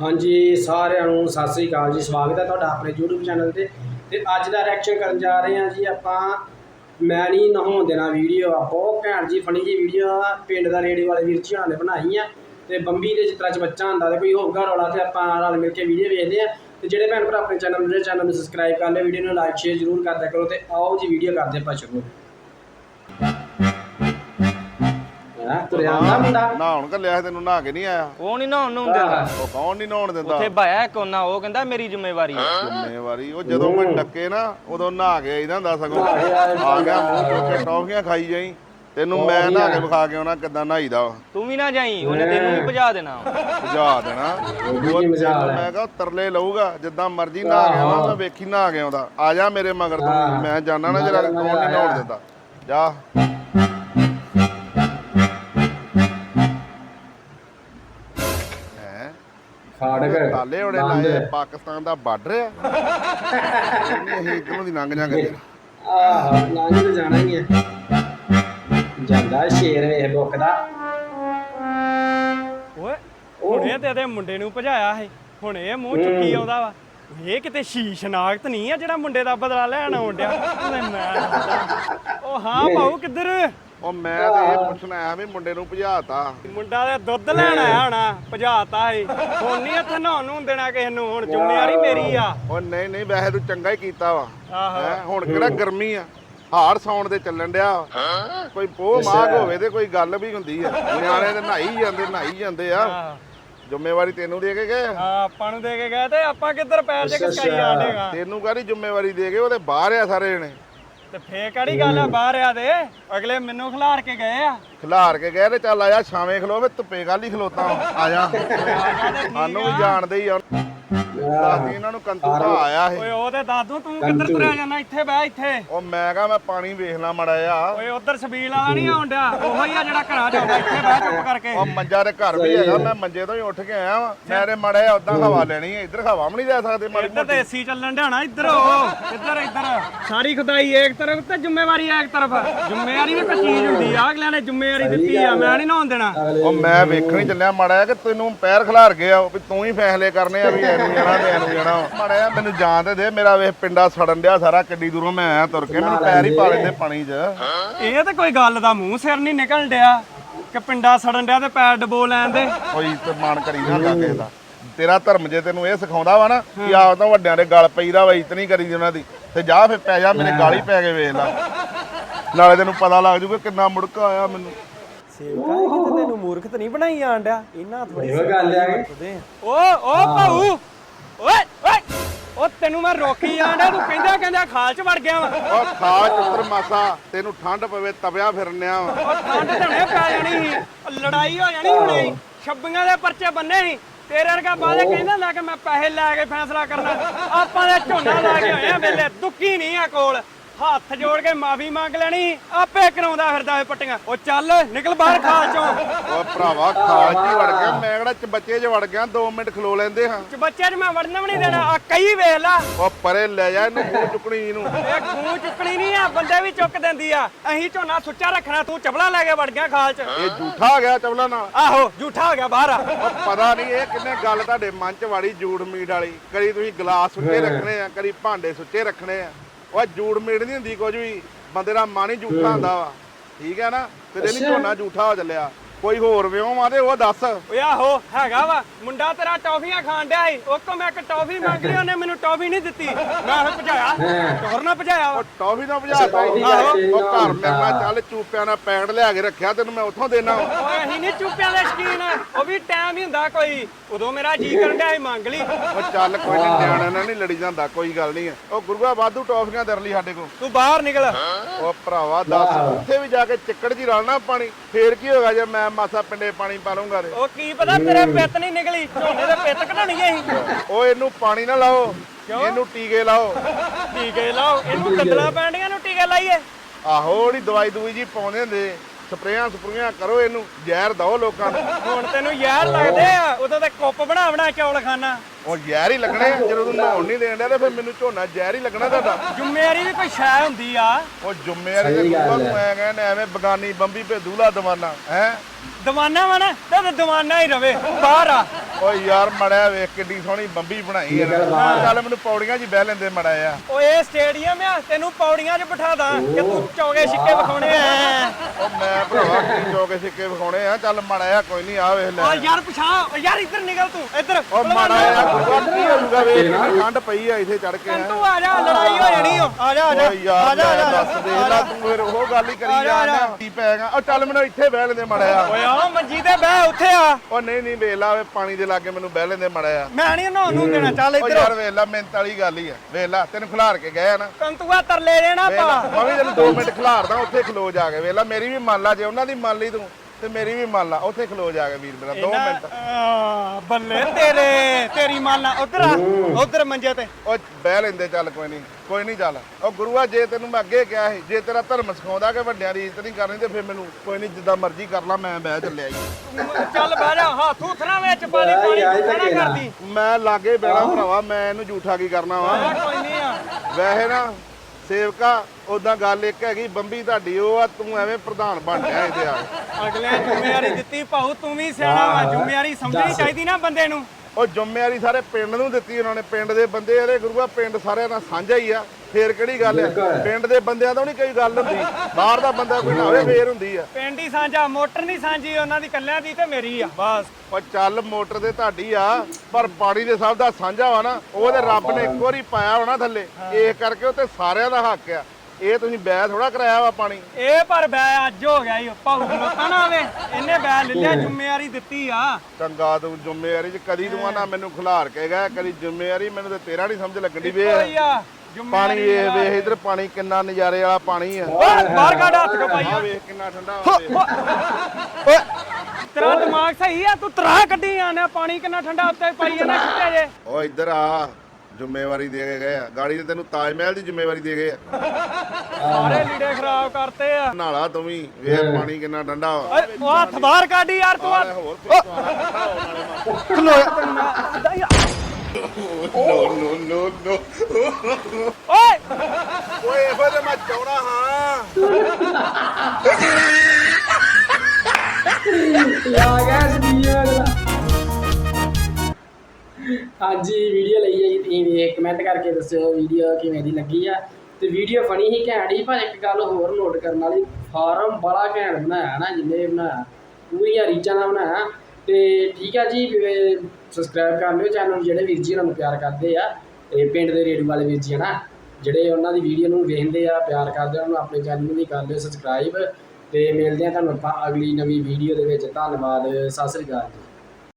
ਹਾਂਜੀ, ਸਾਰਿਆਂ ਨੂੰ ਸਤਿ ਸ੍ਰੀ ਅਕਾਲ ਜੀ, ਸਵਾਗਤ ਹੈ ਤੁਹਾਡਾ ਆਪਣੇ YouTube ਚੈਨਲ ਤੇ। ਤੇ ਅੱਜ ਦਾ ਰਿਐਕਸ਼ਨ ਕਰਨ ਜਾ ਰਹੇ ਹਾਂ ਜੀ ਆਪਾਂ। ਮੈਂ ਨਹੀਂ ਨਹਾਉਣ ਦੇਣਾ ਵੀਡੀਓ ਆ ਬਹੁਤ ਘੈਂਟ ਜੀ ਫਨੀ ਜੀ ਵੀਡੀਓ ਆ। ਪਿੰਡ ਦਾ ਰੇੜੀ ਵਾਲੇ ਵੀਰ ਜੀ ਨੇ ਬਣਾਈ ਆ। ਤੇ ਬੰਬੀ ਦੇ ਜਿਸ ਚ ਬੱਚਾ ਹੁੰਦਾ ਤੇ ਕੋਈ ਹੋਊਗਾ ਰੌਲਾ ਤੇ ਆਪਾਂ ਰਲ ਮਿਲ ਕੇ ਵੀਡੀਓ ਵੇਖਦੇ ਆ ਤੇ ਜਿਹੜੇ ਭੈਣ ਭਰਾ ਆਪਣੇ ਚੈਨਲ ਨੂੰ ਚੈਨਲ ਨੂੰ ਸਬਸਕ੍ਰਾਈਬ ਕਰ ਲਿਓ ਵੀਡੀਓ ਨੂੰ ਲਾਈਕ ਸ਼ੇਅਰ ਜ਼ਰੂਰ ਕਰਦਿਆ ਕਰੋ ਤੇ ਆਓ ਜੀ ਵੀਡੀਓ ਕਰਦੇ ਆਪਾਂ ਸ਼ੁਰੂ। ਹਾਂ ਤੁਰਿਆ ਆਉਂਦਾ ਮੁੰਡਾ। ਨਹਾਉਣ ਘੱਲਿਆ ਸੀ ਤੈਨੂੰ ਨਹਾ ਕੇ ਨਹੀਂ ਆਇਆ? ਉਹ ਨਹੀਂ ਨਹਾਉਣ ਨੂੰ ਦਿੰਦਾ। ਉਹ ਕੌਣ ਨਹੀਂ ਨਹਾਉਣ ਦਿੰਦਾ? ਉੱਥੇ ਭਾਇਆ ਕੋਨਾ ਉਹ ਕਹਿੰਦਾ ਮੇਰੀ ਜ਼ਿੰਮੇਵਾਰੀ ਹੈ। ਜ਼ਿੰਮੇਵਾਰੀ ਉਹ ਜਦੋਂ ਕੋਈ ਡੱਕੇ ਨਾ ਉਦੋਂ ਨਹਾ ਕੇ ਆਈਦਾ ਹੁੰਦਾ ਸਗੋਂ। ਆ ਗਿਆ ਮੂੰਹ ਚੁੱਕ ਕੇ ਟੌਫੀਆਂ ਖਾਈ ਜਾਈ। ਤੈਨੂੰ ਮੈਂ ਨਹਾ ਕੇ ਵਿਖਾ ਕੇ ਆਉਣਾ ਕਿੱਦਾਂ ਨਹਾਈਦਾ ਵਾ? ਤੂੰ ਵੀ ਨਾ ਜਾਈ ਉਹਨੇ ਤੈਨੂੰ ਵੀ ਭਜਾ ਦੇਣਾ। ਭਜਾ ਦੇਣਾ। ਉਹ ਕੀ ਮਜ਼ਾਕ ਤੈਨੂੰ ਹੈ। ਮੈਂ ਕਹਾ ਤਰਲੇ ਲਊਗਾ ਜਿੱਦਾਂ ਮਰਜ਼ੀ ਨਹਾ ਕੇ ਮੈਂ ਵੇਖੀ ਨਹਾ ਕੇ ਆਉਂਦਾ। ਆ ਜਾ ਮੇਰੇ ਮਗਰ ਤੂੰ। ਮੈਂ ਜਾਣਾ ਨਾ ਜਰਾ ਕੌਣ ਨਹੀਂ ਨਹਾਉਣ ਦਿੰਦਾ। ਜਾ। ਫਾੜਕ ਤਾਲੇ ਉਹਨੇ ਬੰਦ। ਲਾਏ ਪਾਕਿਸਤਾਨ ਦਾ ਬਾਰਡਰ ਆ। ਅਸੀਂ ਇਧਰੋਂ ਦੀ ਲੰਘ ਜਾਂਗੇ। ਆਹ ਲੰਘ ਤੇ ਜਾਣਾ ਹੀ ਹੈ ਜਾਂਦਾ ਸ਼ੇਰ ਵੇਖ ਬੁੱਕਦਾ ਓਏ ਹੁਣੇ ਤੇ ਇਹਦੇ ਮੁੰਡੇ ਨੂੰ ਭਜਾਇਆ ਸੀ। ਹੁਣ ਇਹ ਮੂੰਹ ਚੁੱਕੀ ਆਉਂਦਾ ਵਾ। ਇਹ ਕਿਤੇ ਸ਼ੀਸ਼ ਨਾਗਤ ਨਹੀਂ ਆ ਜਿਹੜਾ ਮੁੰਡੇ ਦਾ ਬਦਲਾ ਲੈਣ ਆਉਣ ਡਿਆ। ਮੈਂ। ਉਹ ਹਾਂ ਭਾਊ ਕਿੱਧਰ? ਉਹ ਮੈਂ ਤੇ ਇਹ ਪੁੱਛਣਾ ਆਇਆ ਵੀ ਮੁੰਡੇ ਨੂੰ ਭਜਾਤਾ। ਮੁੰਡਾ ਦੇ ਦੁੱਧ ਲੈਣ ਆਇਆ ਹੋਣਾ ਭਜਾਤਾ ਸੀ। ਹੁਣ ਨਹੀਂ ਇੱਥੇ ਨਹਾਉਣ ਨੂੰ ਦੇਣਾ ਕਿਸੇ ਨੂੰ ਹੁਣ ਜ਼ਿੰਮੇਵਾਰੀ ਮੇਰੀ ਆ। ਉਹ ਨਹੀਂ ਨਹੀਂ ਵੈਸੇ ਤੂੰ ਚੰਗਾ ਹੀ ਕੀਤਾ ਵਾ। ਆਹੋ। ਹੈਂ, ਹੁਣ ਕਿਹੜਾ ਗਰਮੀ ਆ? ਹਾੜ ਸੌਣ ਦੇ ਚੱਲਣ ਡਿਆ ਵਾ। ਕੋਈ ਪੋਹ ਮਾਗ ਹੋਵੇ ਤੇ ਕੋਈ ਗੱਲ ਵੀ ਹੁੰਦੀ ਆ। ਨਿਆਣੇ ਤੇ ਨਹਾਈ ਜਾਂਦੇ ਨਹਾਈ ਜਾਂਦੇ ਆ। ਜ਼ਿੰਮੇਵਾਰੀ ਤੈਨੂੰ ਦੇ ਕੇ ਗਏ? ਆ। ਹਾਂ ਆਪਾਂ ਨੂੰ ਦੇ ਕੇ ਗਏ ਤੇ ਆਪਾਂ ਕਿੱਧਰ ਪੈਰ ਚ ਕਸਕਾਈ ਆਂਡੇਗਾ ਤੈਨੂੰ ਕਾਹਦੀ ਜ਼ਿੰਮੇਵਾਰੀ ਦੇ ਕੇ? ਉਹਦੇ ਬਾਹਰ ਆ ਸਾਰੇ ਜਣੇ। ਤੇ ਫੇਰ ਕਿਹੜੀ ਗੱਲ ਆ ਬਾਹਰ ਆ ਦੇ। ਅਗਲੇ ਮੈਨੂੰ ਖਿਲਾਰ ਕੇ ਗਏ ਆ। ਖਿਲਾਰ ਕੇ ਗਏ ਤੇ ਚੱਲ ਆਇਆ ਛਾਵੇਂ ਖਲੋ ਵੇ ਧੁੱਪੇ ਗੱਲ ਹੀ ਖਲੋਤਾ। ਆ ਜਾ। ਸਾਨੂੰ ਵੀ ਜਾਣਦੇ ਹੀ ਆ। ਦਾਦੀ ਇਹਨਾਂ ਨੂੰ ਕੰਤੂ ਦਾ ਆਇਆ ਓਏ ਇਹ ਉਹ ਤੇ ਦਾਦੂ ਤੂੰ ਕਿੱਧਰ ਤੁਰਿਆ ਜਾਂਦਾ? ਇੱਥੇ ਬਹਿ ਇੱਥੇ। ਉਹ ਮੈਂ ਕਹਾ ਮੈਂ ਪਾਣੀ ਵੇਖ ਲਾਂ ਮੜਾ ਆ ਓਏ ਉਧਰ ਸਬੀਲ ਵਾਲਾ ਨਹੀਂ ਆਉਣ ਡਿਆ। ਉਹੋ ਹੀ ਆ ਜਿਹੜਾ ਘਰਾਂ ਚ ਆਉਂਦਾ ਇੱਥੇ ਬਹਿ ਚੁੱਪ ਕਰਕੇ। ਉਹ ਮੰਜਾ ਦੇ ਘਰ ਵੀ ਹੈਗਾ ਮੈਂ ਮੰਜੇ ਤੋਂ ਹੀ ਉੱਠ ਕੇ ਆਇਆ ਵਾਂ। ਮੇਰੇ ਮੜਾ ਆ ਉਦਾਂ ਹਵਾ ਲੈਣੀ ਹੈ ਇੱਧਰ ਹਵਾ ਵੀ ਨਹੀਂ ਲੈ ਸਕਦੇ ਮਾੜੀ ਇੱਧਰ ਤੇ ਏਸੀ ਚੱਲਣ ਇੱਧਰ ਇੱਧਰ ਇੱਧਰ। ਸਾਰੀ ਖੁਦਾਈ ਇੱਕ ਤਰਫ ਤੇ ਜ਼ਿੰਮੇਵਾਰੀ ਇੱਕ ਤਰਫ। ਜ਼ਿੰਮੇਵਾਰੀ ਵੀ ਕੋਈ ਚੀਜ਼ ਹੁੰਦੀ ਆ। ਅਗਲਿਆਂ ਨੇ ਜ਼ਿੰਮੇਵਾਰੀ ਦਿੱਤੀ ਆ। ਮੈਂ ਨਹੀਂ ਨਹਾਉਣ ਦੇਣਾ। ਉਹ ਮੈਂ ਵੇਖਣ ਹੀ ਚੱਲਿਆ ਮੜਾ ਕਿ ਤੈਨੂੰ ਪੈਰ ਖਿਲਾਰ ਗਿਆ ਵੀ ਤੂੰ ਹੀ ਫੈਸਲੇ ਕਰਨੇ ਆ ਵੀ ਐਨੂੰ ਜਾਣਾ ਤੇ ਐਨੂੰ ਜਾਣਾ। ਮੜਾ ਮੈਨੂੰ ਜਾਣ ਤੇ ਦੇ ਮੇਰਾ ਵੇਖ ਪਿੰਡਾ ਸੜਨ ਡਿਆ ਸਾਰਾ ਕਿੱਡੀ ਦੂਰੋਂ ਮੈਂ ਆਇਆ ਤੁਰ ਕੇ ਮੈਨੂੰ ਪੈਰ ਹੀ ਪਾ ਲੈਂਦੇ ਪਾਣੀ 'ਚ। ਇਹ ਤੇ ਕੋਈ ਗੱਲ ਦਾ ਮੂੰਹ ਸਿਰ ਨਹੀਂ ਨਿਕਲਣ ਡਿਆ ਕਿ ਪਿੰਡਾ ਸੜਨ ਡਿਆ ਤੇ ਪੈਰ ਡਬੋ ਲੈਣ ਦੇ। ਕੋਈ ਤੇ ਮਾਨ ਕਰੀ ਨਾ ਕਿਸੇ ਦਾ। ਤੇਰਾ ਧਰਮ ਜੇ ਤੈਨੂੰ ਇਹ ਸਿਖਾਉਂਦਾ ਵਾ ਨਾ ਕਿ ਆਪ ਤਾਂ ਵੱਡਿਆਂ ਦੇ ਗਲ ਪਈਦਾ ਵਾ ਇਤਨੀ ਕਰੀ ਦੀ ਉਹਨਾਂ ਦੀ। ਤੇ ਜਾ ਫਿਰ ਪੈ ਜਾ ਮੇਰੇ ਗਾਲੀ ਪੈ ਕੇ ਵੇਖ ਲੈ। ਨਾਲੇ ਤੈਨੂੰ ਪਤਾ ਲੱਗ ਜੂਗਾ ਕਿੰਨਾ ਮੁੜਕਾ ਆਇਆ ਮੈਨੂੰ। ਸੇਵਕਾ ਇਹ ਕਿਤੇ ਤੈਨੂੰ ਮੂਰਖ ਤੇ ਨਹੀਂ ਬਣਾਈ ਆਣ ਡਿਆ। ਇਹਨਾਂ ਥੋੜੀ ਇਹ ਗੱਲ ਆ। ਓ ਓ ਭਾਊ! ਓਏ ਓਏ ਉਹ ਤੈਨੂੰ ਮੈਂ ਰੋਕੀ ਆਂਡਾ ਤੂੰ ਕਹਿੰਦਾ ਕਹਿੰਦਾ ਖਾਲ ਚ ਵੜ ਗਿਆ ਵਾ। ਉਹ ਖਾ ਚੁੱਤਰ ਮਾਸਾ ਤੈਨੂੰ ਠੰਡ ਪਵੇ ਤਵਿਆ ਫਿਰਨਿਆ ਵਾ। ਉਹ ਠੰਡ ਧਣੇ ਪੈ ਜਾਣੀ ਸੀ ਉਹ ਲੜਾਈ ਹੋ ਜਾਣੀ ਹੁਣੇ ਹੀ। ਛੱਬੀਆਂ ਦੇ ਪਰਚੇ ਬੰਨੇ ਸੀ ਤੇਰੇ ਵਰਗਾ ਬਾਲੇ ਕਹਿੰਦਾ ਲੈ ਕੇ ਮੈਂ ਪੈਸੇ ਲੈ ਕੇ ਫੈਸਲਾ ਕਰਨਾ। ਆਪਾਂ ਦੇ ਝੋਨਾ ਲਾ ਕੇ ਹੋਏ ਆ ਵੇਲੇ ਦੁੱਕੀ ਨਹੀਂ ਆ ਕੋਲ। ਹੱਥ ਜੋੜ ਕੇ ਮਾਫੀ ਮੰਗ ਲੈਣੀ ਆਪੇ ਕਰਾਉਂਦਾ ਫਿਰਦਾ ਏ ਪੱਟੀਆਂ। ਉਹ ਚੱਲ ਨਿਕਲ ਬਾਹਰ ਖਾਲ ਚੋਂ। ਉਹ ਭਰਾਵਾ ਖਾਲ 'ਚ ਹੀ ਵੜ ਗਿਆ ਮੈਂ ਕਿਹੜਾ ਚਬੱਚੇ 'ਚ ਵੜ ਗਿਆ 2 ਮਿੰਟ ਖਲੋ ਲੈਂਦੇ ਹਾਂ। ਚ ਬੱਚੇ ਚ ਮੈਂ ਵੜਨ ਵੀ ਨਹੀਂ ਦੇਣਾ ਆ ਕਈ ਵੇਖ ਲਾ। ਉਹ ਪਰੇ ਲੈ ਜਾ ਇਹਨੂੰ ਮੂੰਹ ਚੁੱਕਣੀ ਨੂੰ ਇਹ ਖੂਨ ਚੁੱਕਣੀ ਨਹੀਂ ਆ ਬੰਦੇ ਵੀ ਚੁੱਕ ਦਿੰਦੀ ਆ। ਅਹੀਂ ਝੋਨਾ ਸੁੱਚਾ ਰੱਖਣਾ ਤੂੰ ਚਪਲਾ ਲੈ ਕੇ ਵੜ ਗਿਆ ਖਾਲ ਚ। ਇਹ ਝੂਠਾ ਆ ਗਿਆ ਚਵਲਾ ਨਾਲ। ਆਹੋ ਝੂਠਾ ਹੋ ਗਿਆ ਬਾਹਰ ਆ। ਪਤਾ ਨਹੀਂ ਇਹ ਕਿੰਨੇ ਗੱਲ ਤੁਹਾਡੇ ਮਨ 'ਚ ਵਾੜੀ ਜੂੜ ਮੀਟ ਵਾਲੀ। ਕਦੀ ਤੁਸੀਂ ਗਲਾਸ ਸੁੱਚੇ ਰੱਖਣੇ ਆ ਕਦੀ ਭਾਂਡੇ ਸੁੱਚੇ ਰੱਖਣੇ ਆ। ਉਹ ਜੂੜ ਮੀਟ ਨਹੀਂ ਹੁੰਦੀ ਕੁਝ ਵੀ। ਬੰਦੇ ਦਾ ਮਨ ਹੀ ਝੂਠਾ ਹੁੰਦਾ ਵਾ। ਠੀਕ ਹੈ ਨਾ? ਤੇਰੇ ਨਹੀਂ ਝੋਨਾ ਝੂਠਾ ਹੋ ਚੱਲਿਆ। ਕੋਈ ਹੋਰ ਵਿਉਂ ਆ ਤੇ ਉਹ ਦੱਸ। ਓਏ ਆਹੋ ਹੈਗਾ ਵਾ। ਮੁੰਡਾ ਤੇਰਾ ਟੌਫੀਆਂ ਖਾਣ ਡਿਆ ਸੀ। ਉਹ ਕੋ ਮੈਂ ਇੱਕ ਟੌਫੀ ਮੰਗ ਲਈ ਉਹਨੇ ਮੈਨੂੰ ਟੌਫੀ ਨਹੀਂ ਦਿੱਤੀ। ਮੈਂ ਉਹ ਭਜਾਇਆ। ਟੋਰ ਨਾ ਭਜਾਇਆ ਉਹ ਟੌਫੀ ਆਹੋ, ਲੈ ਕੇ ਉਹ ਘਰ ਮੇਰੇ ਨਾਲ ਚੱਲ ਚੂਪਿਆਂ ਨਾਲ ਪੈਕਟ ਲਿਆ ਕੇ ਰੱਖਿਆ ਤੈਨੂੰ ਮੈਂ ਉੱਥੋਂ ਦੇਣਾ। ਓਏ ਅਸੀਂ ਨਹੀਂ ਚੁੱਪਿਆਂ ਦੇ ਸ਼ਕੀਨ। ਉਹ ਵੀ ਟਾਈਮ ਹੀ ਹੁੰਦਾ ਕੋਈ। ਉਦੋਂ ਮੇਰਾ ਜੀ ਕਰਨ ਡਿਆ ਸੀ ਮੰਗ ਲਈ। ਉਹ ਚੱਲ ਕੋਈ ਨਹੀਂ ਨਿਆਣਿਆਂ ਨਾਲ ਨਹੀਂ ਲੜੀ ਜਾਂਦਾ ਕੋਈ ਗੱਲ ਨਹੀਂ ਹੈ ਉਹ ਗੁਰੂਆ ਵਾਧੂ ਟੌਫੀਆਂ ਦਰ ਲਈ ਸਾਡੇ ਕੋਲ। ਤੂੰ ਬਾਹਰ ਨਿਕਲ। ਉਹ ਭਰਾਵਾ ਦੱਸ। ਉੱਥੇ ਵੀ ਜਾ ਕੇ ਚਿੱਕੜ 'ਚ ਹੀ ਰਲਣਾ ਪਾਣੀ। ਫੇਰ ਕੀ ਹੋਗਾ ਜੇ ਮੈਂ ਮਾਸਾ ਪਿੰਡੇ ਪਾਣੀ ਪਾ ਲੂੰਗਾ ਤੇ। ਉਹ ਕੀ ਪਤਾ ਤੇਰੇ ਪਿੱਤ ਨਹੀਂ ਨਿਕਲੀ ਝੋਨੇ ਦੇ ਪਿੱਤ ਕਢਾਉਣੀ ਸੀ ਉਹ ਇਹਨੂੰ ਪਾਣੀ ਨਾ ਲਾਓ ਇਹਨੂੰ ਟੀਕੇ ਲਾਓ। ਟੀਕੇ ਲਾਓ ਇਹਨੂੰ ਕੰਦਲਾ ਪੈਂਡੀਆਂ ਨੂੰ ਟੀਕੇ ਲਾਈਏ। ਆਹੋ ਉਹਦੀ ਦਵਾਈ ਦੂਈ ਜੀ ਪਾਉਂਦੇ ਹੁੰਦੇ ਸਪਰੇਆਂ ਸਪਰੂਆਂ ਕਰੋ ਇਹਨੂੰ ਜ਼ਹਿਰ ਦਓ ਲੋਕਾਂ ਨੂੰ। ਹੁਣ ਤੈਨੂੰ ਯਾਰ ਲੱਗਦੇ ਆ ਉਦੋਂ ਤੇ ਕੁੱਪ ਬਣਾ ਬਣਾ ਚੌਲ ਖਾਣਾ ਉਹ ਜ਼ਹਿਰ ਹੀ ਲੱਗਣੇ ਆ ਜਦੋਂ ਤੂੰ ਨਹਾਉਣ ਨਹੀਂ ਦੇਣ ਡਿਆ ਤੇ ਫਿਰ ਮੈਨੂੰ ਝੋਨਾ ਜ਼ਹਿਰ ਹੀ ਲੱਗਣਾ ਤੁਹਾਡਾ। ਜ਼ਿੰਮੇਵਾਰੀ ਵੀ ਕੋਈ ਸ਼ੈ ਹੁੰਦੀ ਆ। ਉਹ ਜ਼ਿੰਮੇਵਾਰੀ ਦੇ ਸਹੀ ਗੱਲ ਹੈ। ਤੂੰ ਐ ਕਹਿੰਦਾ ਐਵੇਂ ਬਗਾਨੀ ਬੰਬੀ ਭੇ ਦੂਲਾ ਦਵਾਨਾ ਹੈ? ਦਵਾਨਾ ਵਾ ਨਾ ਤੇ ਤੇ ਦਵਾਨਾ ਹੀ ਰਵੇ ਬਾਹਰ ਆ। ਓ ਯਾਰ ਮੜਿਆ ਵੇਖ ਕਿੱਡੀ ਸੋਹਣੀ ਬੰਬੀ ਬਣਾਈ ਯਾਰ ਨਿਕਲ ਬਾਹਰ। ਚੱਲ ਮੈਨੂੰ ਪੌੜੀਆਂ 'ਚ ਹੀ ਬਹਿ ਲੈਂਦੇ ਮੜਾ ਆ ਓਏ ਇਹ ਸਟੇਡੀਅਮ ਆ ਤੈਨੂੰ ਪੌੜੀਆਂ 'ਚ ਬਿਠਾ ਦਾਂ ਕਿ ਤੂੰ ਚੌਗੇ ਛਿੱਕੇ ਵਿਖਾਉਣੇ ਆ। ਉਹ ਮੈਂ ਭਰਾਵਾ ਕੀ ਚੋਕੇ ਸਿੱਕੇ ਵਿਖਾਉਣੇ ਆ। ਚੱਲ ਮੜਾ ਆ ਕੋਈ ਨਹੀਂ ਆ ਵੇਖ ਓ ਲੈ ਯਾਰ ਪਛਾ ਓ ਯਾਰ ਇੱਧਰ ਨਿਕਲ ਤੂੰ ਇੱਧਰ। ਉਹ ਮਾੜਾ ਆ ਠੰਡ ਪਈ ਆ ਇੱਥੇ ਚੜ ਕੇ। ਆ ਜਾ ਲੜਾਈ ਹੋ ਜਾਣੀ ਓ। ਆ ਜਾ ਆ ਜਾ। ਓ ਯਾਰ ਆ ਜਾ ਆ ਲੈ ਜਾ। ਦੱਸ ਦੇ ਲੈ ਤੂੰ ਫਿਰ ਉਹ ਗੱਲ ਹੀ ਆ ਕਰੀ ਜਾ, ਆ ਜਾਂਦਾ ਜਾ। ਕੀ ਪੈਗਾ ਉਹ ਚੱਲ ਮੈਨੂੰ ਇੱਥੇ ਬਹਿ ਲੈਂਦੇ ਮੜਾ ਆ ਓਏ ਆ ਮੰਜੀ ਤੇ ਬਹਿ ਉੱਥੇ ਆ। ਉਹ ਨਹੀਂ ਨਹੀਂ ਵੇਖ ਲਾ ਵੇ ਪਾਣੀ ਦੇ ਲਾਗੇ ਮੈਨੂੰ ਬਹਿ ਲੈਂਦੇ ਮੜਾ ਆ ਮੈਂ ਨਹੀਂ ਨਹਾਉਣ ਨੂੰ ਦੇਣਾ ਚੱਲ ਉਹ ਇੱਧਰ ਯਾਰ ਵੇਖ ਲਾ ਮਿੰਤ ਵਾਲੀ ਗੱਲ ਹੀ ਆ। ਵੇਖ ਲਾ ਤੈਨੂੰ ਖਿਲਾਰ ਕੇ ਗਏ ਨਾ। ਕੰਤੂਆ ਤਰਲੇ ਲਾ ਪਾ ਮੈਂ ਵੀ ਤੈਨੂੰ 2 ਮਿੰਟ ਖਿਲਾਰਦਾ ਉੱਥੇ ਖਲੋ ਜਾ ਕੇ। ਵੇਖ ਲਾ ਮੇਰੀ ਵੀ ਮੰਨ ਲਾ ਜੇ ਉਹਨਾਂ ਦੀ ਮੰਨ ਲਈ ਤੂੰ। ਤੇ ਮੇਰੀ ਵੀ ਮੰਨ ਲਾ ਉੱਥੇ ਖਲੋ ਜਾ ਕੇ ਵੀਰ ਮੇਰਾ 2 ਮਿੰਟ। ਆ, ਬੱਲੇ ਤੇਰੇ ਤੇਰੀ ਮਾਲਾ ਉਧਰ ਆ ਉਧਰ ਮੰਜੇ ਤੇ। ਉਹ ਬਹਿ ਲੈਂਦੇ ਚੱਲ ਕੋਈ ਨਹੀਂ ਕੋਈ ਨਹੀਂ ਚੱਲ। ਉਹ ਗੁਰੂਆ ਜੇ ਤੈਨੂੰ ਮੈਂ ਅੱਗੇ ਕਿਹਾ ਸੀ ਜੇ ਤੇਰਾ ਧਰਮ ਸਿਖਾਉਂਦਾ ਕਿ ਵੱਡਿਆਂ ਦੀ ਇੱਜ਼ਤ ਨਹੀਂ ਕਰਨੀ ਤੇ ਫਿਰ ਮੈਨੂੰ ਕੋਈ ਨਹੀਂ ਜਿੱਦਾਂ ਮਰਜ਼ੀ ਕਰ ਲਾ ਮੈਂ ਬਹਿ ਚੱਲਿਆ ਜੀ। ਚੱਲ ਬਹਿ ਜਾ ਹੱਥ ਉਥਰਾ ਵਿੱਚ ਪਾਣੀ ਪਾਣੀ ਨਾਲ। ਕਰਦੀ। ਮੈਂ ਲਾਗੇ ਬਹਿਣਾ ਭਰਾਵਾ ਮੈਂ ਇਹਨੂੰ ਝੂਠਾ ਕੀ ਕਰਨਾ ਵਾ? ਕੋਈ ਨਹੀਂ ਆ। ਵੈਸੇ ਨਾ ਸੇਵਕਾ ਉਦਾਂ ਗੱਲ ਇੱਕ ਹੈਗੀ ਬੰਬੀ ਤੁਹਾਡੀ ਉਹ ਆ ਤੂੰ ਐਵੇਂ ਪ੍ਰਧਾਨ ਬਣ ਗਿਆ ਇਹਦੇ ਆ। ਅਗਲੇ ਜ਼ਿੰਮੇਵਾਰੀ ਦਿੱਤੀ ਭਾਉ ਤੂੰ ਵੀ ਸਿਆਣਾ ਵਾ ਜ਼ਿੰਮੇਵਾਰੀ ਸਮਝਣੀ। ਚਾਹੀਦੀ ਨਾ ਬੰਦੇ ਨੂੰ ਉਹ ਜ਼ਿੰਮੇਵਾਰੀ ਸਾਰੇ ਪਿੰਡ ਨੂੰ ਦਿੱਤੀ ਉਹਨਾਂ ਨੇ ਪਿੰਡ ਦੇ ਬੰਦੇ ਇਹਦੇ ਗੁਰੂਆ ਪਿੰਡ ਸਾਰਿਆਂ ਨਾਲ ਸਾਂਝਾ ਹੀ ਆ ਫੇਰ ਕਿਹੜੀ ਗੱਲ ਆ? ਬਿਲਕੁਲ। ਪਿੰਡ ਦੇ ਬੰਦਿਆਂ ਤੋਂ ਨਹੀਂ ਕੋਈ ਗੱਲ ਹੁੰਦੀ। ਬਾਹਰ ਦਾ ਬੰਦਾ ਕੋਈ ਨਾ ਹੋਵੇ ਫੇਰ ਹੁੰਦੀ ਆ। ਪਿੰਡ ਹੀ ਸਾਂਝਾ ਮੋਟਰ ਨਹੀਂ ਸਾਂਝੀ ਉਹਨਾਂ ਦੀ ਕੱਲਿਆਂ ਦੀ ਤੇ ਮੇਰੀ ਆ ਬਸ। ਉਹ ਚੱਲ ਮੋਟਰ ਦੇ ਤੁਹਾਡੀ ਆ ਪਰ ਪਾਣੀ ਦੇ ਸਭ ਦਾ ਸਾਂਝਾ ਵਾ ਨਾ ਉਹ ਤੇ ਰੱਬ ਨੇ ਇੱਕ ਵਾਰੀ ਪਾਇਆ ਹੋਣਾ ਥੱਲੇ। ਇਹ ਕਰਕੇ ਉਹ ਤੇ ਸਾਰਿਆਂ ਦਾ ਹੱਕ ਆ। ਇਹ ਤੁਸੀਂ ਬੈ ਥੋੜਾ ਕਰਾਇਆ ਵਾ ਪਾਣੀ। ਇਹ ਪਰ ਬੈ ਅੱਜ ਹੋ ਗਿਆ ਈ ਭਾਉ ਲੋਕਾਂ ਨਾ ਆਵੇ। ਇਹਨੇ ਬੈ ਲੈ ਲਿਆ ਜ਼ਿੰਮੇਵਾਰੀ ਦਿੱਤੀ ਆ। ਚੰਗਾ ਤੂੰ ਜ਼ਿੰਮੇਵਾਰੀ ਚ ਕਦੀ ਤੂੰ ਨਾ ਮੈਨੂੰ ਖਿਲਾਰ ਕੇ ਗਿਆ ਕਦੀ ਜ਼ਿੰਮੇਵਾਰੀ ਮੈਨੂੰ ਤੇ ਤੇਰਾ ਨਹੀਂ ਸਮਝ ਲੱਗਣੀ ਵੇ। ਪਾਣੀ ਜ਼ਿੰਮੇਵਾਰੀ ਵੇਖ ਇਧਰ ਪਾਣੀ ਕਿੰਨਾ ਨਜ਼ਾਰੇ ਵਾਲਾ ਪਾਣੀ ਆ। ਓਏ ਬਾਹਰ ਕੱਢ ਹੱਥ ਕੋ ਪਾਈ ਆ ਵੇਖ ਕਿੰਨਾ ਠੰਡਾ ਵਾ ਵੇਖ। ਤੇਰਾ ਦਿਮਾਗ ਸਹੀ ਆ ਤੂੰ ਤਰਾ ਕੱਢੀ ਆਣਾ ਪਾਣੀ ਕਿੰਨਾ ਠੰਡਾ ਉੱਤੇ ਪਾਈ ਜਾਣਾ ਛਿੱਟੇ ਜੇ। ਓ ਇੱਧਰ ਆ ਜ਼ਿੰਮੇਵਾਰੀ ਦੇ ਕੇ ਗਏ ਆ। ਗਾੜੀ ਤੇ ਤੈਨੂੰ ਤਾਜ ਮਹਿਲ ਦੀ ਜ਼ਿੰਮੇਵਾਰੀ ਦੇ ਗਏ ਆ। ਸਾਰੇ ਲੀੜੇ ਖਰਾਬ ਕਰਤੇ ਆ। ਨਾਲਾ ਤੂੰ ਵੀ ਵੇਖ ਪਾਣੀ ਕਿੰਨਾ ਠੰਡਾ ਵਾ। ਓਏ ਉਹ ਹੱਥ ਬਾਹਰ ਕੱਢ ਯਾਰ ਤੂੰ ਹੱਥ। ਹੋਰ ਖਲੋਇਆ ਨੋ ਨੋ ਨੋ ਨੋ ਓਏ ਓਏ ਇਹੋ ਜਿਹਾ ਮੈਂ ਚਾਹਣਾ ਹਾਂ ਆ ਗਿਆ ਵੀਡੀਓ ਅਗਲਾ ਹਾਂਜੀ ਵੀਡੀਓ ਲਈ ਹੈ ਜੀ, ਤੁਸੀਂ ਵੀ ਕਮੈਂਟ ਕਰਕੇ ਦੱਸਿਓ ਵੀਡੀਓ ਕਿਵੇਂ ਦੀ ਲੱਗੀ ਆ। ਤੇ ਵੀਡੀਓ ਫਣੀ ਹੀ ਘੈਂਟ ਹੀ ਪਰ ਇੱਕ ਗੱਲ ਹੋਰ ਨੋਟ ਕਰਨ ਵਾਲੀ ਫਾਰਮ ਬੜਾ ਘੈਂਟ ਬਣਾਇਆ ਨਾ, ਜਿੰਨੇ ਬਣਾਇਆ ਪੂਰੀਆਂ ਰੀਚਾਂ ਦਾ ਬਣਾਇਆ। ਤੇ ਠੀਕ ਆ ਜੀ ਸਬਸਕ੍ਰਾਈਬ ਕਰ ਲਿਓ ਚੈਨਲ ਨੂੰ, ਜਿਹੜੇ ਵੀਰ ਜੀ ਉਹਨਾਂ ਨੂੰ ਪਿਆਰ ਕਰਦੇ ਆ ਤੇ ਪਿੰਡ ਦੇ ਰੇਡੂ ਵਾਲੇ ਵੀਰ ਜੀ ਹਨਾ, ਜਿਹੜੇ ਉਹਨਾਂ ਦੀ ਵੀਡੀਓ ਨੂੰ ਵੇਖਦੇ ਆ, ਪਿਆਰ ਕਰਦੇ ਆ, ਉਹਨਾਂ ਨੂੰ ਆਪਣੇ ਚੈਨਲ ਨੂੰ ਵੀ ਕਰ ਲਿਓ ਸਬਸਕ੍ਰਾਈਬ ਤੇ ਮਿਲਦੇ ਆ ਤੁਹਾਨੂੰ ਆਪਾਂ ਅਗਲੀ ਨਵੀਂ ਵੀਡੀਓ ਦੇ ਵਿੱਚ। ਧੰਨਵਾਦ, ਸਤਿ ਸ੍ਰੀ ਅਕਾਲ ਜੀ।